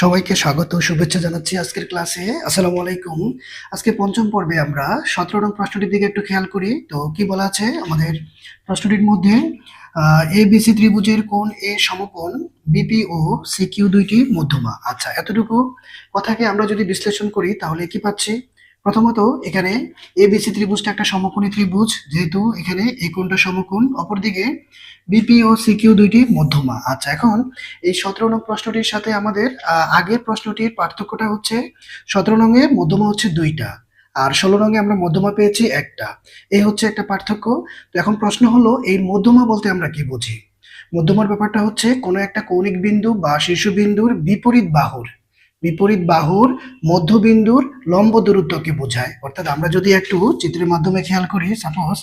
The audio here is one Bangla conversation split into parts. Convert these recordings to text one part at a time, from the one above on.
সবাইকে স্বাগত, শুভেচ্ছা জানাচ্ছি আজকের ক্লাসে। আসসালামু আলাইকুম। আজকে পঞ্চম পর্বে আমরা সতেরো নং প্রশ্নটির দিকে একটু খেয়াল করি। তো কি বলা আছে? আমাদের প্রশ্নটির মধ্যে এ বিসি ত্রিভুজের কোন এ সমকোণ বিপি ও সিকিউ দুইটি মধ্যমা। আচ্ছা এতটুকু কথাকে আমরা যদি বিশ্লেষণ করি, তাহলে কি পাচ্ছি? প্রথমত এখানে এ বিসি ত্রিভুজটা একটা সমকোণী ত্রিভুজ, যেহেতু এখানে এই কোণটা সমকোণ, অপরদিকে বিপি ও সিকিউ দুইটি মধ্যমা। আচ্ছা এখন এই সতেরো নং প্রশ্নটির সাথে আমাদের আগের প্রশ্নটির পার্থক্যটা হচ্ছে সতেরো নঙে মধ্যমা হচ্ছে দুইটা, আর ষোলো রঙে আমরা মধ্যমা পেয়েছি একটা। এই হচ্ছে একটা পার্থক্য। তো এখন প্রশ্ন হলো, এই মধ্যমা বলতে আমরা কি বুঝি? মধ্যমার ব্যাপারটা হচ্ছে কোনো একটা কৌণিক বিন্দু বা শীর্ষবিন্দুর বিপরীত বাহুর বিপরীত বাহুর মধ্যবিন্দুর লম্ব দূরত্বকে বোঝায়। অর্থাৎ আমরা যদি একটু চিত্রের মাধ্যমে খেয়াল করি সাপোজ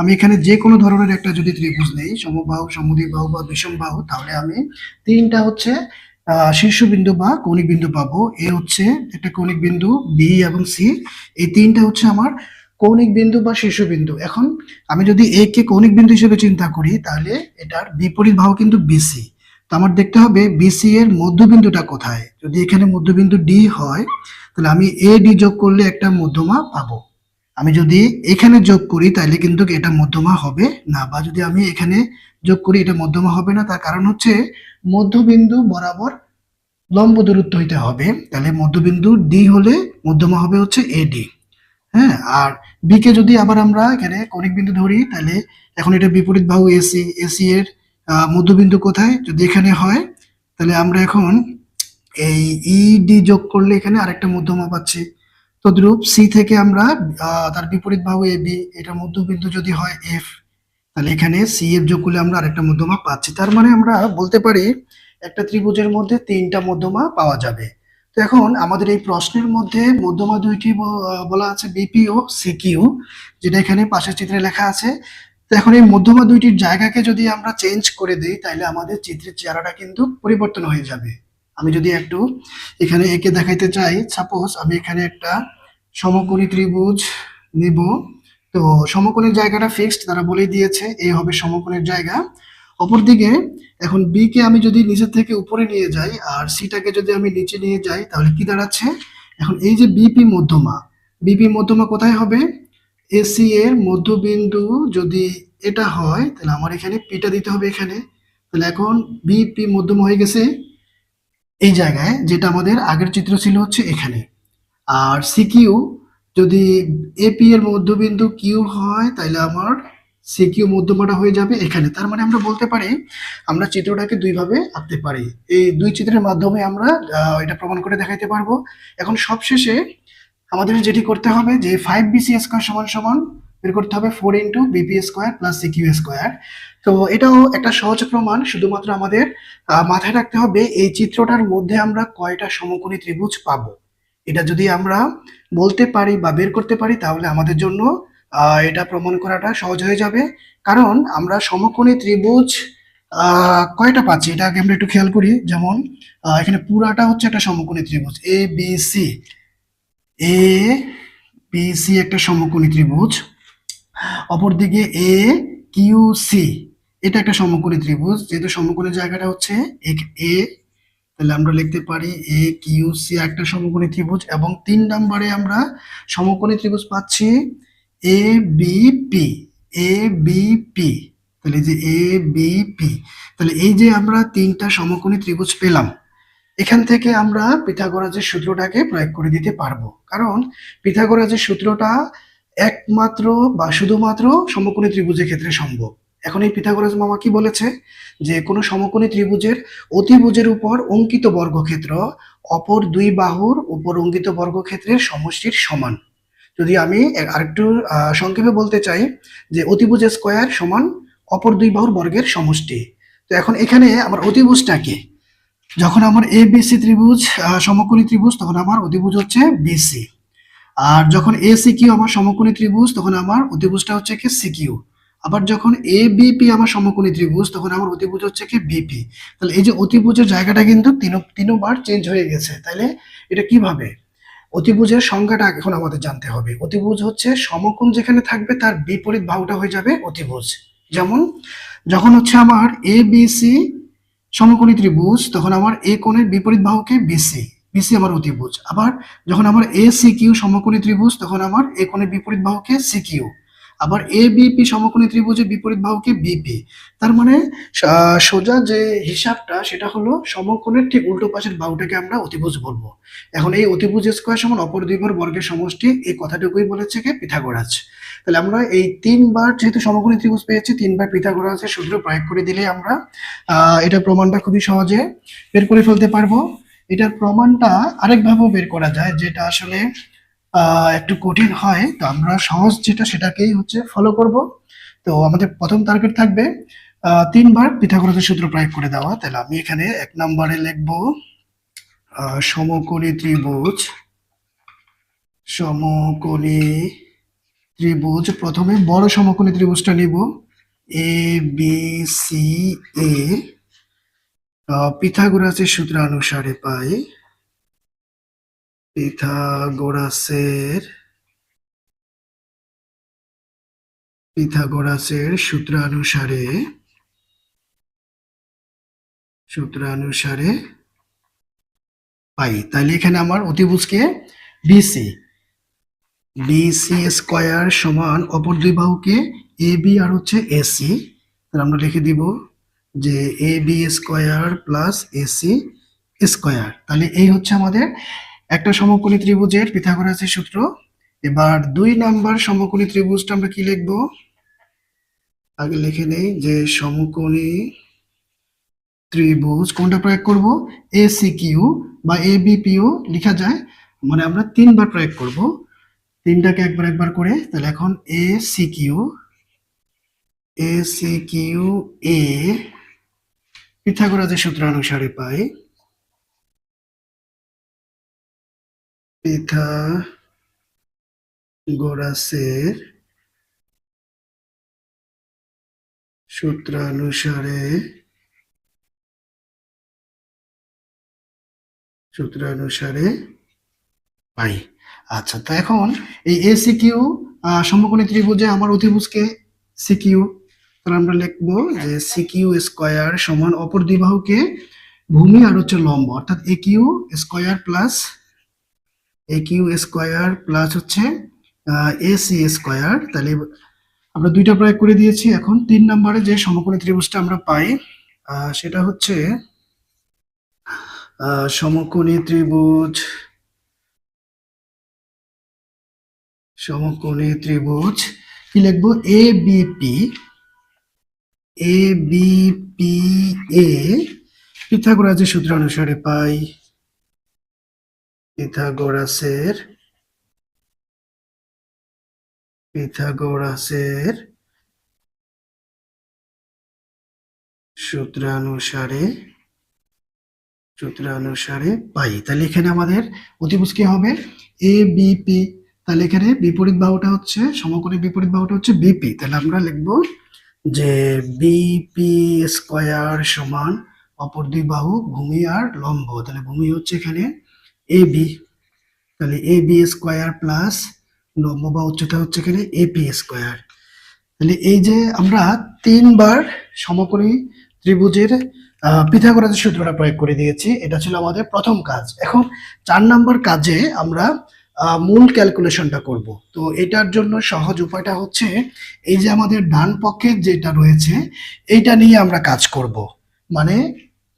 আমি এখানে যে কোনো ধরনের একটা যদি ত্রিভুজ নেই, সমবাহু সমদ্বিবাহু বা বিষম বাহু, তাহলে আমি তিনটা হচ্ছে শীর্ষবিন্দু বা কৌণিক বিন্দু পাবো। এ হচ্ছে একটা কৌণিক বিন্দু বি এবং সি এই তিনটা হচ্ছে আমার কৌণিক বিন্দু বা শীর্ষবিন্দু। এখন আমি যদি এ কে কৌণিক বিন্দু হিসেবে চিন্তা করি, তাহলে এটার বিপরীত বাহু কিন্তু বিসি তো আমার দেখতে হবে বিসি এর মধ্যবিন্দুটা কোথায়? যদি এখানে মধ্যবিন্দু ডি হয়, তাহলে আমি এ ডি যোগ করলে একটা মধ্যমা পাবো। আমি যদি এখানে যোগ করি, তাহলে কিন্তু এটা মধ্যমা হবে না, বা যদি আমি এখানে যোগ করি, এটা মধ্যমা হবে না। তার কারণ হচ্ছে মধ্যবিন্দু বরাবর লম্ব দূরত্ব হইতে হবে। তাহলে মধ্যবিন্দু ডি হলে মধ্যমা হবে হচ্ছে এডি হ্যাঁ আর বি কে যদি আবার আমরা এখানে কৌণিক বিন্দু ধরি, তাহলে এখন এটা বিপরীত বাহু এসি এসি এর মধ্যবিন্দু কোথায়? যদি এখানে হয়, তাহলে আমরা এখন এই ইডি যোগ করলে এখানে আরেকটা মধ্যমা পাচ্ছি তদ্রূপ সি থেকে আমরা তার বিপরীত বাহু এ বি এটা মধ্যবিন্দু যদি হয় এফ তাহলে এখানে সি এফ যোগ করলে আমরা আরেকটা মধ্যমা পাচ্ছি। তার মানে আমরা বলতে পারি একটা ত্রিভুজের মধ্যে তিনটা মধ্যমা পাওয়া যাবে। তো এখন আমাদের এই প্রশ্নের মধ্যে মধ্যমা দুইটি বলা আছে বিপি ও সিকিউ যেটা এখানে পাশের চিত্রে লেখা আছে। এখন এই মধ্যমা দুইটির জায়গাকে যদি আমরা চেঞ্জ করে দিই তাহলে আমাদের চিত্রের চেহারাটা কিন্তু পরিবর্তন হয়ে যাবে। আমি যদি একটু এখানে একে দেখাইতে চাই সাপোজ আমি এখানে একটা সমকোণী ত্রিভুজ নিব। তো সমকোণের জায়গাটা ফিক্সড তারা বলেই দিয়েছে, এ হবে সমকোণের জায়গা। অপরদিকে এখন বি কে আমি যদি নিচের থেকে উপরে নিয়ে যাই, আর সিটাকে যদি আমি নিচে নিয়ে যাই, তাহলে কি দাঁড়াচ্ছে? এখন এই যে বিপি মধ্যমা বিপি মধ্যমা কোথায় হবে? এসি এর মধ্যবিন্দু যদি এটা হয়, তাহলে আমার এখানে পিটা দিতে হবে এখানে। তাহলে এখন বিপি মধ্যমা হয়ে গেছে এই জায়গায়, যেটা আমাদের আগের চিত্র ছিল হচ্ছে এখানে। আর সিকিউ যদি এপি এর মধ্যবিন্দু কিউ হয়, তাহলে আমার সিকিউ মধ্যমাটা হয়ে যাবে এখানে। তার মানে আমরা বলতে পারি, আমরা চিত্রটাকে দুইভাবে আঁকতে পারি। এই দুই চিত্রের মাধ্যমে আমরা এটা প্রমাণ করে দেখাইতে পারব। এখন সবশেষে আমাদের যেটি করতে হবে যে ফাইভ বিসি স্কোয়ার সমান সমান বের করতে হবে four into BP square plus CQ square তো এটাও একটা সহজ প্রমাণ, শুধুমাত্র আমাদের মাথায় রাখতে হবে এই চিত্রটার মধ্যে আমরা কয়টা সমকোণী ত্রিভুজ পাবো। এটা যদি আমরা বলতে পারি বা বের করতে পারি, তাহলে আমাদের জন্য এটা প্রমাণ করাটা সহজ হয়ে যাবে। কারণ আমরা সমকোণী ত্রিভুজ কয়টা পাচ্ছি? এটা আগে আমরা একটু খেয়াল করি। যেমন এখানে পুরাটা হচ্ছে একটা সমকোণী ত্রিভুজ A B C A B C একটা সমকোণী ত্রিভুজ। অপরদিকে এ কিউ সি এটা একটা সমকোণী ত্রিভুজ। যেহেতু সমকোণী জায়গাটা হচ্ছে এ তাহলে আমরা লিখতে পারি এ কিউ সি একটা সমকোণী ত্রিভুজ এবং তিন নম্বরে আমরা সমকোণী ত্রিভুজ পাচ্ছি A B P A B P তাহলে যে এ বি পি তাহলে এই যে আমরা তিনটা সমকোণী ত্রিভুজ পেলাম, এখান থেকে আমরা পিথাগোরাসের সূত্রটাকে প্রয়োগ করে দিতে পারব। কারণ পিথাগোরাসের সূত্রটা একমাত্র বা শুধুমাত্র সমকোণী ত্রিভুজের ক্ষেত্রে সম্ভব। এখন এই পিথাগোরাস মামা কি বলেছে? যে কোনো সমকোণী ত্রিভুজের অতিভুজের উপর অঙ্কিত বর্গক্ষেত্র অপর দুই বাহুর উপর অঙ্কিত বর্গক্ষেত্রের সমষ্টির সমান। যদি আমি আরেকটু সংক্ষেপে বলতে চাই যে অতিভুজ স্কোয়ার সমান অপর দুই বাহুর বর্গের সমষ্টি। তো এখন এখানে আমার অতিভুজটা কি? যখন আমার এ বিসি ত্রিভুজ সমকোণী ত্রিভুজ, তখন আমার অতিভুজ হচ্ছে বিসি আর যখন এ সি কিউ আমার সমকোণী ত্রিভুজ, তখন আমার অতিভুজটা হচ্ছে কি সিকিউ আবার যখন এ বিপি আমার সমকোণী ত্রিভুজ, তখন আমার অতিভুজ হচ্ছে কি বিপি তাহলে এই যে অতিভুজের জায়গাটা কিন্তু তিন তিনবার চেঞ্জ হয়ে গেছে। তাহলে এটা কীভাবে? অতিভুজের সংজ্ঞাটা এখন আমাদের জানতে হবে। অতিভুজ হচ্ছে সমকোণ যেখানে থাকবে, তার বিপরীত বাহুটা হয়ে যাবে অতিভুজ। যেমন, যখন হচ্ছে আমার এ বি সি সমকোণী ত্রিভুজ, তখন আমার এ কোণের বিপরীত বাহুকে বিসি বিসি আমার অতিভুজ। আবার যখন আমার এ সি কিউ সমকোণী ত্রিভুজ, তখন আমার এ কোণের বিপরীত বাহুকে সি কিউ আবার এ বিপি সমকোণী ত্রিভুজের বিপরীত বাহুকে বিপি তার মানে সোজা যে হিসাবটা, সেটা হলো সমকোণের ঠিক উল্টো পাশের বাহুটাকে আমরা অতিভুজ বলব। এখন এই অতিভুজ স্কোয়ার সমান অপর দুই বার বর্গের সমষ্টি, এই কথাটুকুই বলেছে কি? পিথাগোরাস তাহলে আমরা এই তিনবার যেহেতু সমকোণী ত্রিভুজ পেয়েছি, তিনবার পিথাগোরাসের সূত্র প্রয়োগ করে দিলে আমরা এটার প্রমাণটা খুবই সহজে বের করে ফেলতে পারব। এটার প্রমাণটা আরেকভাবেও বের করা যায়, যেটা আসলে একটু কঠিন হয়, তো আমরা সহজ যেটা সেটাকেই হচ্ছে ফলো করব। তো আমাদের প্রথম টার্গেট থাকবে তিনবার পিথাগোরাসের সূত্র প্রয়োগ করে দেওয়া। তাহলে আমি এখানে এক নম্বরে লিখব সমকোণী ত্রিভুজ। সমকোণী ত্রিভুজ, প্রথমে বড় সমকোণী ত্রিভুজটা নিব। এ বি সি এ পিথাগোরাসের সূত্র অনুসারে পাই। পিথাগোরাসের পিথাগোরাসের সূত্রানুসারে সূত্রানুসারে পাই। তাহলে এখানে আমার অতিভুজকে বিসি বিসি স্কয়ার সমান অপর দুই বাহুকে এ বি আর হচ্ছে এসি তাহলে আমরা লিখে দিব যে A B square plus AC square তাহলে এই হচ্ছে আমাদের একটা সমকোণী ত্রিভুজের পিথাগোরাসের সূত্র। এবার দুই নাম্বার সমকোণী ত্রিভুজটা আমরা কি লিখব? আগে লিখে নেই যে সমকোণী ত্রিভুজ কোনটা প্রয়োগ করব? এ সি কিউ বা এ বিপিও লেখা যায় মানে আমরা তিনবার প্রয়োগ করব। তিনটাকে একবার একবার করে, তাহলে এখন A C Q A C Q এ পিথাগোরাসের সূত্র অনুসারে পাই। পিথাগোরাসের সূত্রানুসারে সূত্রানুসারে পাই। আচ্ছা তো এখন এই এ সিকিউ সমকোণী ত্রিভুজে আমার অতিভুজকে সিকিউ তাহলে আমরা লিখব যে সিকিউ স্কয়ার সমান অপর দুই বাহুকে ভূমি আর হচ্ছে লম্ব, অর্থাৎ A Q square plus A Q square plus হচ্ছে এ সি স্কয়ার তাহলে আমরা দুইটা প্রয়োগ করে দিয়েছি এখন। তিন নম্বরে যে সমকোণী ত্রিভুজটা আমরা পাই সেটা হচ্ছে সমকোণী ত্রিভুজ সমকোণী ত্রিভুজ, কি লিখব? এ বিপি এ বিপি এ পিথাগোরাসের সূত্র অনুসারে পাই। পিথাগোরাসের পিথাগোরাসের সূত্রানুসারে সূত্রানুসারে পাই। তাহলে এখানে আমাদের অতিভুজ কি হবে? এ বিপি তাহলে এখানে বিপরীত বাহুটা হচ্ছে, সমকোণী বিপরীত বাহুটা হচ্ছে বিপি তাহলে আমরা লিখব যে বিপি স্কয়ার সমান অপর দুই বাহু ভূমি আর লম্ব। তাহলে ভূমি হচ্ছে এখানে এ বি তাহলে এ বি স্কয়ার প্লাস লম্ব বা উচ্চতা হচ্ছে এখানে এপি স্কয়ার তাহলে এই যে আমরা তিনবার সমকোণী ত্রিভুজের পিথাগোরাসের সূত্রটা প্রয়োগ করে দিয়েছি, এটা ছিল আমাদের প্রথম কাজ। এখন চার নম্বর কাজে আমরা মূল ক্যালকুলেশনটা করব। তো এটার জন্য সহজ উপায়টা হচ্ছে, এই যে আমাদের ডান পক্ষে যেটা রয়েছে, এইটা নিয়ে আমরা কাজ করব। মানে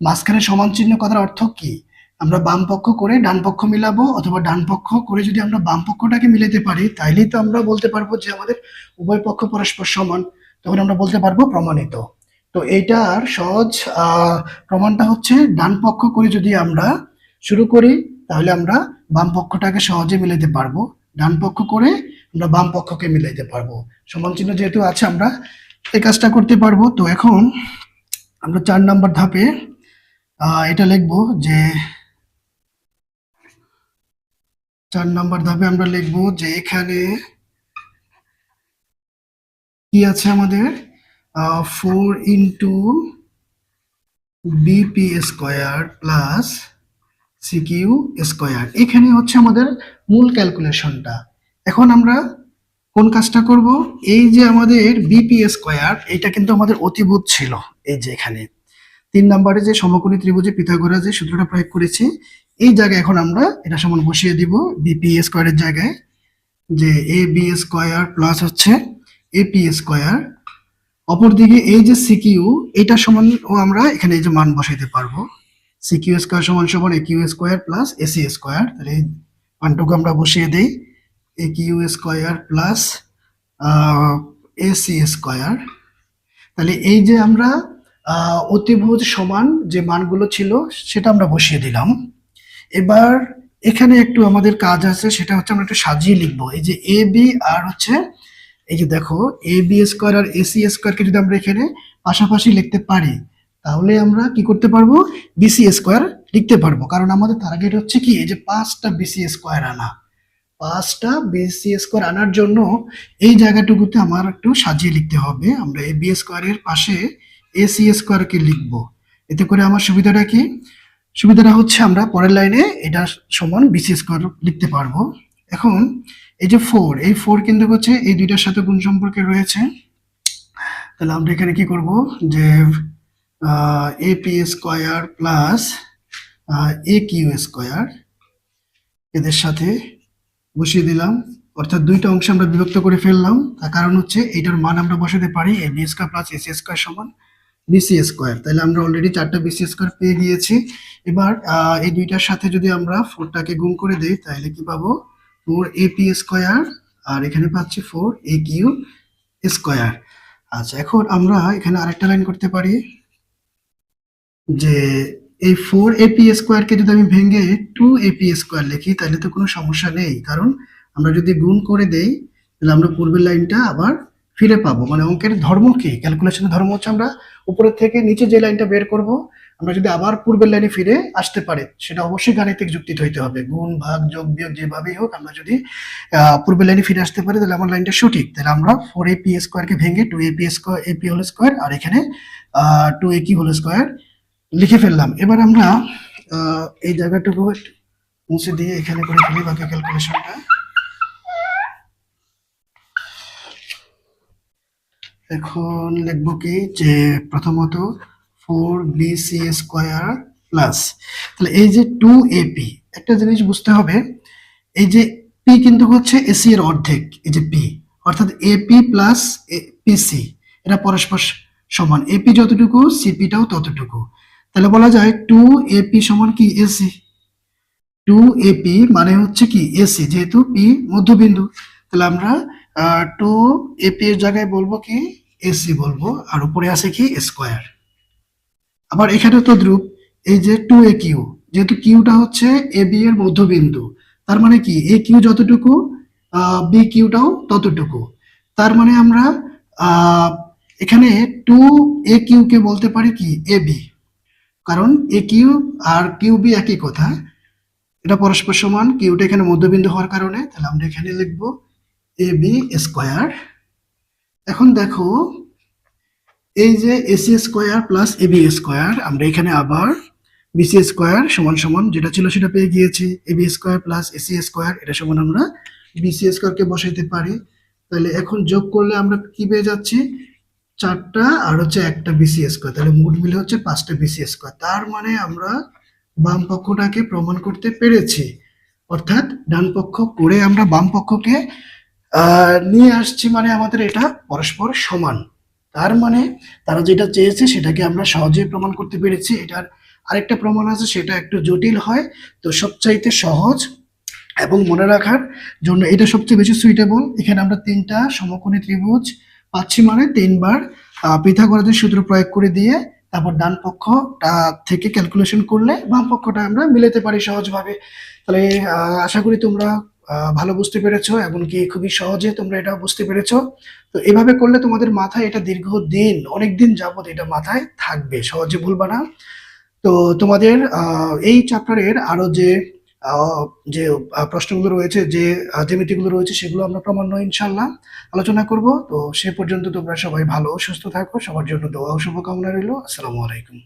মাঝখানে সমান চিহ্ন কথার অর্থ কি? আমরা বাম পক্ষ করে ডান পক্ষ মিলাবো অথবা ডান পক্ষ করে যদি আমরা বাম পক্ষটাকে মিলাতে পারি, তাইলেই তো আমরা বলতে পারব যে আমাদের উভয় পক্ষ পরস্পর সমান। তখন আমরা বলতে পারব প্রমাণিত। তো এইটার সহজ প্রমাণটা হচ্ছে ডান পক্ষ করে যদি আমরা শুরু করি, তাহলে আমরা বাম পক্ষটাকে সহজে মিলাতে পারব। ডান পক্ষ করে আমরা বাম পক্ষকে মিলাইতে পারব। সমান চিহ্ন যেহেতু আছে, আমরা এই কাজটা করতে পারব। তো এখন আমরা চার নাম্বার ধাপে এটা লিখব যে চার নাম্বার ধাপে আমরা লিখব যে এখানে কি আছে আমাদের? Four into BP square plus CQ square এখানে হচ্ছে আমাদের মূল ক্যালকুলেশনটা এখন আমরা কোন কাজটা করব? এই যে আমাদের বিপি স্কোয়ার এটা কিন্তু আমাদের অতিভূত ছিল। এই যে এখানে। তিন নম্বরে যে সমকোণী ত্রিভুজে পিথাগোরাস যে সূত্রটা প্রয়োগ করেছি এই জায়গায় এখন আমরা এটা সমান বসিয়ে দিব বিপি স্কোয়ারের জায়গায়, যে এ বি স্কোয়ার প্লাস হচ্ছে এপি স্কোয়ার অপরদিকে এই যে সিকিউ এটা সমান ও আমরা এখানে এই যে মান বসাইতে পারব। সিকিউ স্কোয়ার সমান সমান A Q square plus A C square তাহলে এই মানটুকু আমরা বসিয়ে দিই। A Q square plus A C square তাহলে এই যে আমরা অতিভুজ সমান যে মানগুলো ছিল, সেটা আমরা বসিয়ে দিলাম। এবার এখানে একটু আমাদের কাজ আছে, সেটা হচ্ছে আমরা একটু সাজিয়ে লিখব। এই যে এ বি আর হচ্ছে, এই যে দেখো এ বি স্কোয়ার আর এসি স্কোয়ারকে যদি আমরা এখানে পাশাপাশি লিখতে পারি, তাহলে আমরা কি করতে পারব? বিসি স্কোয়ার লিখতে পারব। কারণ আমাদের টার্গেট হচ্ছে কি, এই যে পাঁচটা বিসি স্কোয়ার আনা। পাঁচটা বিসি স্কোয়ার আনার জন্য এই জায়গাটুকুতে আমার একটু সাজিয়ে লিখতে হবে। আমরা এ বি স্কোয়ারের পাশে এসি স্কোয়ারকে লিখব। এতে করে আমার সুবিধাটা কি? সুবিধাটা হচ্ছে আমরা পরের লাইনে এটা সমান বিসি স্কোয়ার লিখতে পারব। এখন এই যে ফোর এই ফোর কিন্তু হচ্ছে এই দুইটার সাথে গুণ সম্পর্কে রয়েছে। তাহলে আমরা এখানে কি করব? যে A P square plus A Q square এদের সাথে বসিয়ে দিলাম। অর্থাৎ দুইটা অংশে আমরা বিভক্ত করে ফেললাম। তার কারণ হচ্ছে এইটার মান আমরা বসাতে পারি A B square plus A C square সমান। বিসি স্কোয়ার তাহলে আমরা অলরেডি চারটা বিসি স্কোয়ার পেয়ে গিয়েছি। এবার এই দুইটার সাথে যদি আমরা ফোরটাকে গুণ করে দেই, তাহলে কি পাবো? ফোর এ পি স্কোয়ার আর এখানে পাচ্ছি ফোর এ কিউ স্কোয়ার আচ্ছা এখন আমরা এখানে আরেকটা লাইন করতে পারি, যে এই ফোর এপি স্কোয়ারকে যদি আমি ভেঙে টু এপি স্কোয়ার লিখি, তাহলে তো কোনো সমস্যা নেই। কারণ আমরা যদি গুণ করে দেই, তাহলে আমরা পূর্বের লাইনটা আবার ফিরে পাবো। মানে অঙ্কের ধর্ম কি? ক্যালকুলেশনের ধর্ম হচ্ছে আমরা উপরের থেকে নিচে যে লাইনটা বের করব, আমরা যদি আবার পূর্বের লাইনে ফিরে আসতে পারি, সেটা অবশ্যই গাণিতিক যুক্তিতে হইতে হবে। গুণ, ভাগ, যোগ, বিয়োগ যেভাবেই হোক, আমরা যদি পূর্বের লাইনে ফিরে আসতে পারি, তাহলে আমার লাইনটা সঠিক। তাহলে আমরা ফোর এপি স্কোয়ারকে ভেঙে two A P square A P whole square আর এখানে টু এ কি হোল স্কোয়ার লিখে ফেললাম। এবার আমরা এই জায়গাটুকু মুছে দিয়ে এখানে করে ফেলি বাকি ক্যালকুলেশনটা এখন লিখব কি যে প্রথমত four B C square plus তাহলে এই যে টু এপি একটা জিনিস বুঝতে হবে, এই যে পি কিন্তু হচ্ছে এসি এর অর্ধেক, এই যে পি অর্থাৎ এপি প্লাস পিসি এটা পরস্পর সমান। এপি যতটুকু সিপিটাও ততটুকু। তাহলে বলা যায় টু এপি সমান কি এসি টু এপি মানে হচ্ছে কি এসি যেহেতু পি মধ্যবিন্দু। তাহলে আমরা টু এপি এর জায়গায় বলব কি? এসি বলব, আর উপরে আছে কি? স্কোয়ার আবার এখানে তো দ্রুপ এই যে টু এ কিউ যেহেতু কিউটা হচ্ছে এ বি এর মধ্যবিন্দু, তার মানে কি? এ কিউ যতটুকু বি কিউটাও ততটুকু। তার মানে আমরা এখানে টু এ কিউ কে বলতে পারি কি? এ বি কারণ এ কিউ আর কিউ বি একই কথা। এটা পরস্পর সমান কিউটা এখানে মধ্যবিন্দু হওয়ার কারণে, তাহলে আমরা এখানে লিখব এ বি স্কোয়ার এখন দেখো, এই যে A C square plus A B square আমরা এখানে আবার বিসি স্কোয়ার সমান সমান যেটা ছিল সেটা পেয়ে গিয়েছি। A B square plus A C square এটা সমান আমরা বিসি স্কোয়ারকে বসাইতে পারি। তাহলে এখন যোগ করলে আমরা কি পেয়ে যাচ্ছি? চারটা আর হচ্ছে একটা বিসি স্কোয়ার তাহলে মোট মিলে হচ্ছে পাঁচটা বিসি স্কোয়ার তার মানে আমরা বাম পক্ষটাকে প্রমাণ করতে পেরেছি। অর্থাৎ ডান পক্ষ করে আমরা বাম পক্ষকে নিয়ে আসছি মানে আমাদের এটা পরস্পর সমান। তার মানে তারা যেটা চেয়েছে সেটাকে আমরা সহজেই প্রমাণ করতে পেরেছি। এটার আরেকটা প্রমাণ আছে, সেটা একটু জটিল হয়। তো সবচাইতে সহজ এবং মনে রাখার জন্য এটা সবচেয়ে বেশি সুইটেবল এখানে আমরা তিনটা সমকোণী ত্রিভুজ পাচ্ছি মানে তিনবার। পিথাগোরাসের সূত্র প্রয়োগ করে দিয়ে তারপর ডান পক্ষটা থেকে ক্যালকুলেশন করলে বাম পক্ষটা আমরা মিলাতে পারি সহজভাবে। তাহলে আশা করি তোমরা ভালো বুঝতে পেরেছ এমনকি খুবই সহজে তোমরা এটা বুঝতে পেরেছ। তো এভাবে করলে তোমাদের মাথায় এটা দীর্ঘদিন অনেক দিন যাবত এটা মাথায় থাকবে, সহজে ভুলবা না। তো তোমাদের এই চ্যাপ্টারের আরও যে যে প্রশ্নগুলো রয়েছে, যে জ্যামিতিগুলো রয়েছে, সেগুলো আমরা ক্রমান্বয়ে ইনশাল্লাহ আলোচনা করব। তো সে পর্যন্ত তোমরা সবাই ভালো, সুস্থ থাকো। সবার জন্য দোয়া ও শুভকামনা রইল। আসসালামু আলাইকুম।